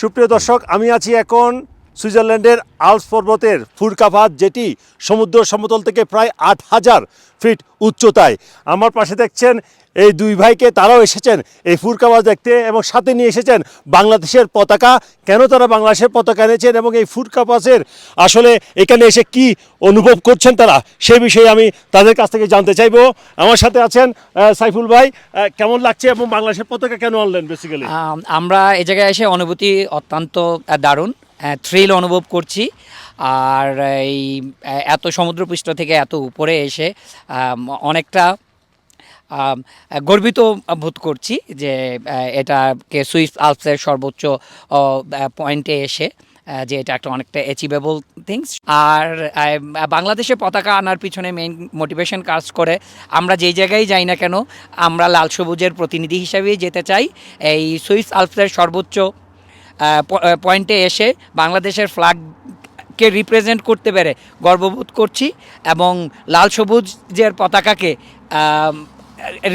সুপ্রিয় দর্শক আমি আছি এখন সুইজারল্যান্ডের আলস পর্বতের ফুরকাফাত যেটি সমুদ্র সমতল থেকে প্রায় আট হাজার ফিট উচ্চতায়। আমার পাশে দেখছেন এই দুই ভাইকে, তারাও এসেছেন এই ফুরকাবাজ দেখতে এবং সাথে নিয়ে এসেছেন বাংলাদেশের পতাকা। কেন তারা বাংলাদেশের পতাকা এনেছেন এবং এই ফুরকাপাসের আসলে এখানে এসে কি অনুভব করছেন তারা, সে বিষয়ে আমি তাদের কাছ থেকে জানতে চাইব। আমার সাথে আছেন সাইফুল ভাই কেমন লাগছে এবং বাংলাদেশের পতাকা কেন আনলেন বেসিক্যালি আমরা এই জায়গায় এসে অনুভূতি অত্যন্ত দারুণ। থ্রিল অনুভব করছি। আর এই এত সমুদ্রপৃষ্ঠ থেকে এত উপরে এসে অনেকটা গর্বিত বোধ করছি যে এটাকে সুইস আলপসের সর্বোচ্চ পয়েন্টে এসে যে এটা একটা অনেকটা অ্যাচিভেবল থিংস আর বাংলাদেশে পতাকা আনার পিছনে মেইন মোটিভেশন কাজ করে। আমরা যেই জায়গায় যাই না কেন, আমরা লাল সবুজের প্রতিনিধি হিসাবেই যেতে চাই। এই সুইস আলপসের সর্বোচ্চ পয়েন্টে এসে বাংলাদেশের ফ্ল্যাগকে রিপ্রেজেন্ট করতে পেরে গর্ববোধ করছি এবং লাল সবুজের পতাকাকে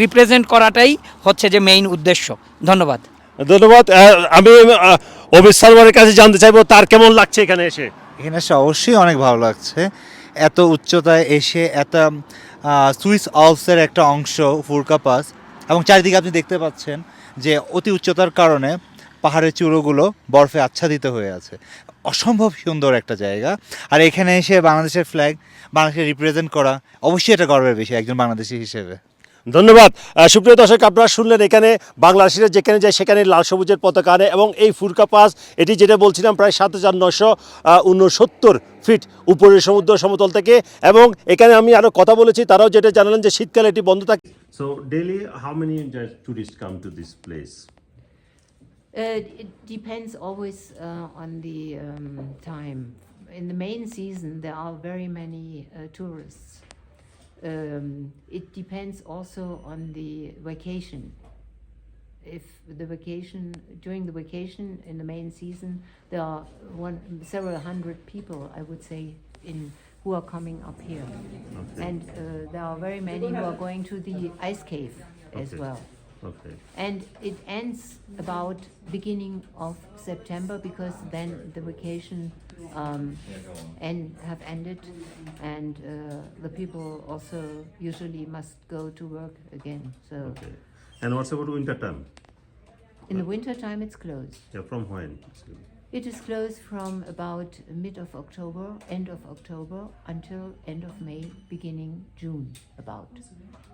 রিপ্রেজেন্ট করাটাই হচ্ছে যে মেইন উদ্দেশ্য। ধন্যবাদ। ধন্যবাদ। আমি অমিত সালমানের কাছে জানতে চাইব তার কেমন লাগছে এখানে এসে? এখানে এসে অবশ্যই অনেক ভালো লাগছে। এত উচ্চতায় এসে এত সুইস আলপসের একটা অংশ ফুরকা পাস এবং চারিদিকে আপনি দেখতে পাচ্ছেন যে অতি উচ্চতার কারণে পাহাড়ের চূড়োগুলো বরফে আচ্ছাদিত হয়ে আছে। অসম্ভব সুন্দর একটা জায়গা। আর এখানে এসে বাংলাদেশের ফ্ল্যাগ বাংলাদেশকে রিপ্রেজেন্ট করা অবশ্যই এটা গর্বের বিষয় একজন বাংলাদেশি হিসেবে। ধন্যবাদ। সুপ্রিয় দর্শক আপনারা শুনলেন এখানে বাংলাদেশিরা যেখানে যায় সেখানে লাল সবুজের পতাকা আনে এবং এই ফুরকা পাস এটি যেটা বলছিলাম প্রায় সাত হাজার নশো উনসত্তর ফিট উপরের সমুদ্র সমতল থেকে এবং এখানে আমি আরও কথা বলেছি তারাও যেটা জানালেন যে শীতকালে এটি বন্ধ থাকে। So daily how many tourist come to this place it depends always uh, on the um, time. In the main season, there are very many uh, tourists. Um, it depends also on the vacation. If the vacation during the vacation in the main season, there are one several hundred people, I would say, in who are coming up here, and uh, there are very many who are going to the ice cave as well. Okay. And it ends about beginning of September because then the vacation um, and have ended, and uh, the people also usually must go to work again. So Okay. And what's about winter time? in the winter time, it's closed. Yeah, from when? It is closed from about mid of October, end of October, until end of May, beginning June. About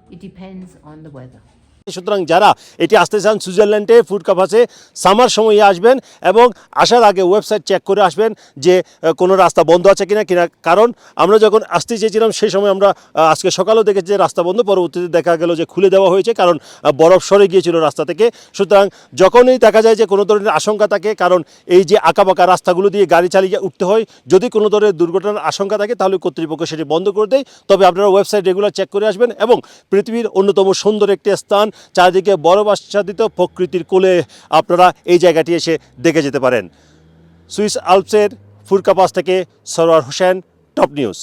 it depends on the weather. সুতরাং যারা এটি আসতে চান সুইজারল্যান্ডে, food কাপাসে summer সময়ে আসবেন এবং আসার আগে ওয়েবসাইট চেক করে আসবেন যে কোনো রাস্তা বন্ধ আছে কিনা কিনা, কারণ আমরা যখন আসতে চেয়েছিলাম সেই সময় আমরা আজকে সকালেও দেখেছি যে রাস্তা বন্ধ, পরবর্তীতে দেখা গেল যে খুলে দেওয়া হয়েছে, কারণ বরফ সরে গিয়েছিল রাস্তা থেকে। সুতরাং যখনই দেখা যায় যে কোনো ধরনের আশঙ্কা থাকে, কারণ এই যে আঁকাবাঁকা রাস্তাগুলো দিয়ে গাড়ি চালিয়ে উঠতে হয়, যদি কোনো ধরনের দুর্ঘটনার আশঙ্কা থাকে, তাহলে কর্তৃপক্ষ সেটি বন্ধ করে দেয়। তবে আপনারা ওয়েবসাইট রেগুলার চেক করে আসবেন এবং পৃথিবীর অন্যতম সুন্দর একটি স্থান চারিদিকে বরফ আচ্ছাদিত প্রকৃতির কোলে আপনারা এই জায়গাটি এসে দেখে যেতে পারেন। সুইস আলপসের ফুরকাপাস থেকে সরোয়ার হোসেন, টপ নিউজ।